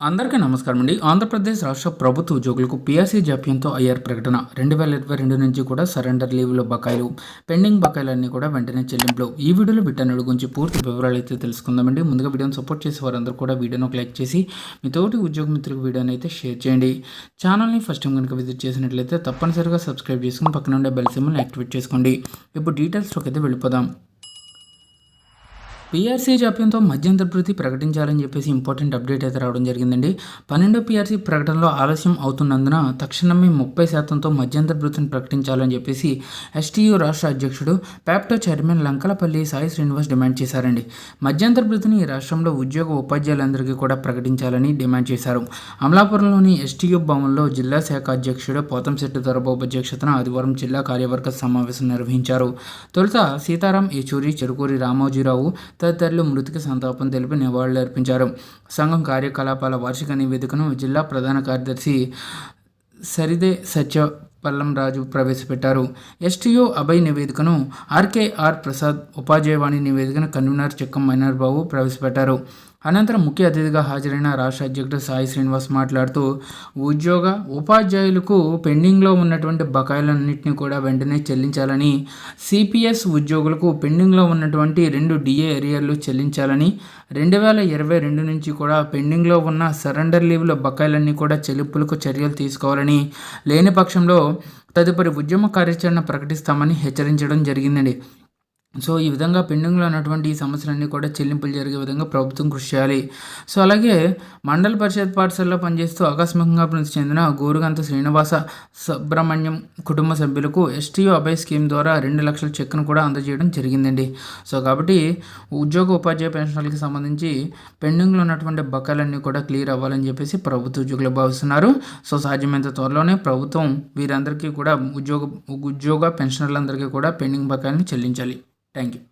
అందరికీ నమస్కారం అండి. ఆంధ్రప్రదేశ్ రాష్ట్ర ప్రభుత్వ ఉద్యోగులకు పిఆర్సీ జాప్యంతో అయ్యారు ప్రకటన. రెండు వేల ఇరవై రెండు నుంచి కూడా సరెండర్ లీవ్లో బకాయిలు పెండింగ్ బకాయిలన్నీ కూడా వెంటనే చెల్లింపులు. ఈ వీడియోలో వీటన్నిటి గురించి పూర్తి వివరాలు అయితే తెలుసుకుందామండి. ముందుగా వీడియోని సపోర్ట్ చేసే వారందరూ కూడా వీడియోను ఒక లైక్ చేసి మీ తోటి ఉద్యోగ మిత్రులకు వీడియోని అయితే షేర్ చేయండి. ఛానల్ని ఫస్ట్ టైం కనుక విజిట్ చేసినట్లయితే తప్పనిసరిగా సబ్స్క్రైబ్ చేసుకుని పక్కన ఉండే బెల్ సింబల్ని యాక్టివేట్ చేసుకోండి. ఇప్పుడు డీటెయిల్స్లోకి అయితే వెళ్ళిపోదాం. పీఆర్సీ జాప్యంతో మధ్యంతర భృతి ప్రకటించాలని చెప్పేసి ఇంపార్టెంట్ అప్డేట్ అయితే రావడం జరిగిందండి. పన్నెండో పీఆర్సీ ప్రకటనలో ఆలస్యం అవుతున్నందున తక్షణమే ముప్పై శాతంతో మధ్యంతర భృతిని ప్రకటించాలని చెప్పేసి ఎస్టీయూ రాష్ట్ర అధ్యక్షుడు ప్యాప్టో చైర్మన్ లంకలపల్లి సాయి శ్రీనివాస్ డిమాండ్ చేశారండి. మధ్యంతర భృతిని ఈ రాష్ట్రంలో ఉద్యోగ ఉపాధ్యాయులందరికీ కూడా ప్రకటించాలని డిమాండ్ చేశారు. అమలాపురంలోని ఎస్టీయూ భవన్లో జిల్లా శాఖ అధ్యక్షుడు పోతంశెట్టి దొరబాబు అధ్యక్షతన ఆదివారం జిల్లా కార్యవర్గ సమావేశం నిర్వహించారు. తొలుత సీతారాం ఏచూరి చెరుకూరి రామోజీరావు తదితరులు మృతికి సంతాపం తెలిపి నివాళులు అర్పించారు. సంఘం కార్యకలాపాల వార్షిక నివేదికను జిల్లా ప్రధాన కార్యదర్శి సరిదే సత్య పల్లం రాజు ప్రవేశపెట్టారు. ఎస్టీఓ అభయ్ నివేదికను ఆర్కేఆర్ ప్రసాద్ ఉపాధ్యాయవాణి నివేదికను కన్వీనర్ చెక్కం మైనర్ బాబు ప్రవేశపెట్టారు. అనంతరం ముఖ్య అతిథిగా హాజరైన రాష్ట్ర అధ్యక్షుడు సాయి శ్రీనివాస్ మాట్లాడుతూ ఉద్యోగ ఉపాధ్యాయులకు పెండింగ్లో ఉన్నటువంటి బకాయిలన్నింటినీ కూడా వెంటనే చెల్లించాలని సిపిఎస్ ఉద్యోగులకు పెండింగ్లో ఉన్నటువంటి రెండు డిఏ ఎరియర్లు చెల్లించాలని రెండు వేల ఇరవై రెండు నుంచి కూడా పెండింగ్లో ఉన్న సరెండర్ లీవ్ల బకాయిలన్నీ కూడా చెల్లింపులకు చర్యలు తీసుకోవాలని లేని పక్షంలో తదుపరి ఉద్యమ కార్యాచరణ ప్రకటిస్తామని హెచ్చరించడం జరిగిందండి. సో ఈ విధంగా పెండింగ్లో ఉన్నటువంటి ఈ సమస్యలన్నీ కూడా చెల్లింపులు జరిగే విధంగా ప్రభుత్వం కృషి చేయాలి. సో అలాగే మండల పరిషత్ పాఠశాలలో పనిచేస్తూ ఆకస్మికంగా మృతి చెందిన గోరుగంత శ్రీనివాస సుబ్రహ్మణ్యం కుటుంబ సభ్యులకు ఎస్టీఓ అభయ స్కీమ్ ద్వారా రెండు లక్షల చెక్ను కూడా అందజేయడం జరిగిందండి. సో కాబట్టి ఉద్యోగ ఉపాధ్యాయ పెన్షన్లకు సంబంధించి పెండింగ్లో ఉన్నటువంటి బకాయిలన్నీ కూడా క్లియర్ అవ్వాలని చెప్పేసి ప్రభుత్వ ఉద్యోగులు భావిస్తున్నారు. సో సాధ్యమైనంత త్వరలోనే ప్రభుత్వం వీరందరికీ కూడా ఉద్యోగ ఉద్యోగ పెన్షనర్లందరికీ కూడా పెండింగ్ బకాయిలను చెల్లించాలి. Thank you